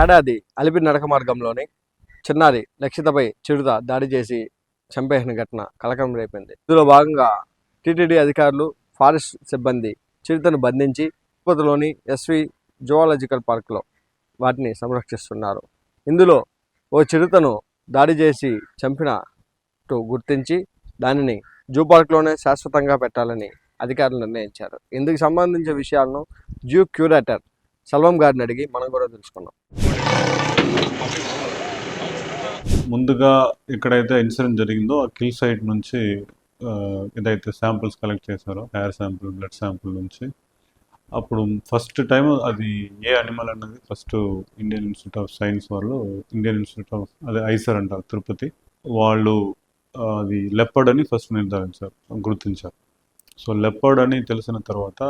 ఏడాది అలిపిరి నడక మార్గంలోని చిన్నారి లక్షితపై చిరుత దాడి చేసి చంపేసిన ఘటన కలకలం రేపింది. ఇందులో భాగంగా టీటీడీ అధికారులు ఫారెస్ట్ సిబ్బంది చిరుతను బంధించి తిరుపతిలోని ఎస్వి జువాలజికల్ పార్క్లో వాటిని సంరక్షిస్తున్నారు. ఇందులో ఓ చిరుతను దాడి చేసి చంపినట్టు గుర్తించి దానిని జూ పార్క్లోనే శాశ్వతంగా పెట్టాలని అధికారులు నిర్ణయించారు. ఇందుకు సంబంధించిన విషయాలను జూ క్యూరేటర్ సల్వం గారిని అడిగి మనం కూడా తెలుసుకున్నాం ముందుగా ఎక్కడైతే ఇన్సిడెంట్ జరిగిందో ఆ కిల్ సైట్ నుంచి ఏదైతే శాంపిల్స్ కలెక్ట్ చేశారో హెయిర్ శాంపుల్ బ్లడ్ శాంపుల్ నుంచి అప్పుడు ఫస్ట్ టైం అది ఏ అనిమల్ అన్నది first Indian Institute of Science వాళ్ళు ఇండియన్ ఇన్స్టిట్యూట్ ఆఫ్ అదే ఐసర్ అంటారు తిరుపతి వాళ్ళు అది లెప్పడ్ అని ఫస్ట్ నిర్ధారించారు గుర్తించారు. సో లెపర్డ్ అని తెలిసిన తర్వాత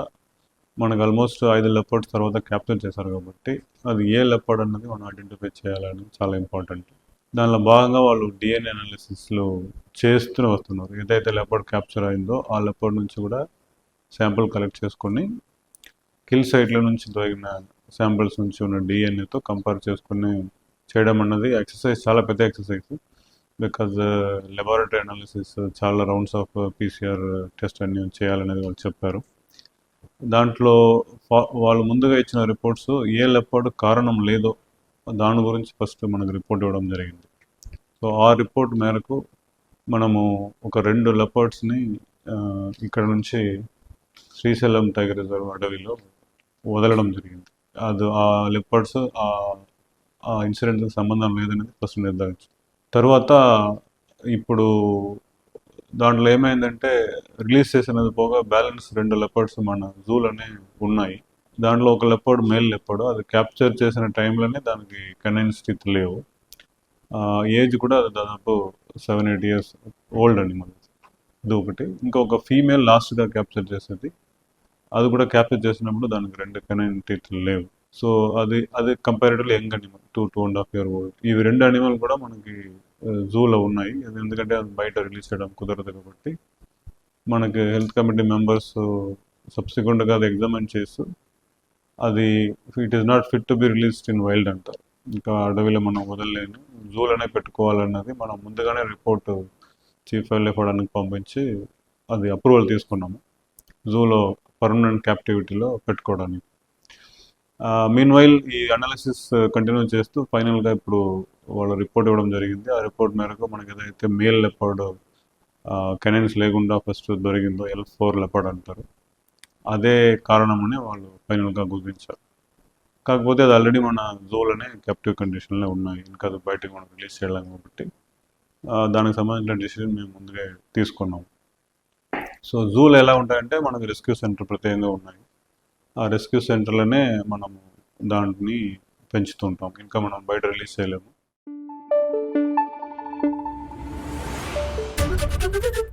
మనకు ఆల్మోస్ట్ ఐదు లెపర్డ్స్ తర్వాత క్యాప్చర్ చేశారు కాబట్టి అది ఏ లెపర్డ్ అన్నది మనం ఐడెంటిఫై చేయాలని చాలా ఇంపార్టెంట్ దానిలో భాగంగా వాళ్ళు డిఎన్ఏ అనాలిసిస్లో చేస్తూనే వస్తున్నారు. ఏదైతే లెపర్డ్ క్యాప్చర్ అయిందో ఆ లెపర్డ్ నుంచి కూడా శాంపుల్ కలెక్ట్ చేసుకొని కిల్ సైట్ల నుంచి దొరికిన శాంపిల్స్ నుంచి ఉన్న డిఎన్ఏతో కంపేర్ చేసుకుని చేయడం అన్నది ఎక్సర్సైజ్ చాలా పెద్ద ఎక్సర్సైజ్ బికాజ్ లెబారెటరీ అనాలిసిస్ చాలా రౌండ్స్ ఆఫ్ పీసీఆర్ టెస్ట్ అన్ని చేయాలనేది వాళ్ళు చెప్పారు. దాంట్లో వాళ్ళు ముందుగా ఇచ్చిన రిపోర్ట్స్ ఏ లెపర్డ్ కారణం లేదో దాని గురించి ఫస్ట్ మనకు రిపోర్ట్ ఇవ్వడం జరిగింది. సో ఆ రిపోర్ట్ మేరకు మనము ఒక రెండు లెపర్డ్స్ని ఇక్కడ నుంచి శ్రీశైలం టైగర్ రిజర్వ్ అడవిలో వదలడం జరిగింది. అది ఆ లెపర్డ్స్ ఆ ఇన్సిడెంట్కి సంబంధం లేదనేది ఫస్ట్ నిర్ధారించారు తర్వాత ఇప్పుడు దాంట్లో ఏమైందంటే రిలీజ్ చేసినది పోగా బ్యాలెన్స్ రెండు లెపర్డ్స్ మన జూలోనే ఉన్నాయి. దాంట్లో ఒక లెపర్డ్ మేల్ లెపర్డ్ అది క్యాప్చర్ చేసిన టైంలోనే దానికి కనైన్ స్థితి లేవు. ఏజ్ కూడా అది దాదాపు సెవెన్ ఎయిట్ ఇయర్స్ ఓల్డ్ అండి మన ఇది ఒకటి. ఇంకొక ఫీమేల్ లాస్ట్గా క్యాప్చర్ చేసేది. అది కూడా క్యాప్చర్ చేసినప్పుడు దానికి రెండు కనైన్ టీత్లు లేవు. సో అది అది comparatively young animal two two and half year old ఇవి రెండు అనిమల్ కూడా మనకి జూలో ఉన్నాయి. అది ఎందుకంటే అది బయట రిలీజ్ చేయడం కుదరదు కాబట్టి. మనకి హెల్త్ కమిటీ మెంబర్స్ సబ్సిక్వెంట్గా అది ఎగ్జామిన్ చేస్తూ అది it is not fit to be released in wild అంటారు. ఇంకా అడవిలో మనం వదలలేను. జూలోనే పెట్టుకోవాలన్నది మనం ముందుగానే రిపోర్ట్ చీఫ్ వైల్డ్ లైఫ్ పంపించి అది అప్రూవల్ తీసుకున్నాము. జూలో పర్మనెంట్ క్యాప్టివిటీలో పెట్టుకోవడానికి. మీన్ వైల్ ఈ అనాలిసిస్ కంటిన్యూ uh, చేస్తూ ఫైనల్గా ఇప్పుడు వాళ్ళు రిపోర్ట్ ఇవ్వడం జరిగింది. ఆ రిపోర్ట్ మేరకు మనకి ఏదైతే మేల్ లెపర్డ్ కెనైన్స్ లేకుండా ఫస్ట్ దొరికిందో ఎల్ ఫోర్ లెపర్డ్ అంటారు. అదే కారణమని వాళ్ళు ఫైనల్గా గుర్తించారు. కాకపోతే అది ఆల్రెడీ మన జూలోనే కెప్టివ్ కండిషన్లో ఉన్నాయి. ఇంకా అది బయటకు మనం రిలీజ్ చేయలేం కాబట్టి దానికి సంబంధించిన డెసిషన్ మేము ముందుగా తీసుకున్నాం. సో జూలు ఎలా ఉంటాయంటే మనకు రెస్క్యూ సెంటర్ ప్రత్యేకంగా ఉన్నాయి. ఆ రెస్క్యూ సెంటర్లోనే మనం దాంట్ని పెంచుతుంటాం ఇంకా మనం బయట రిలీజ్ చేయలేము Thank you.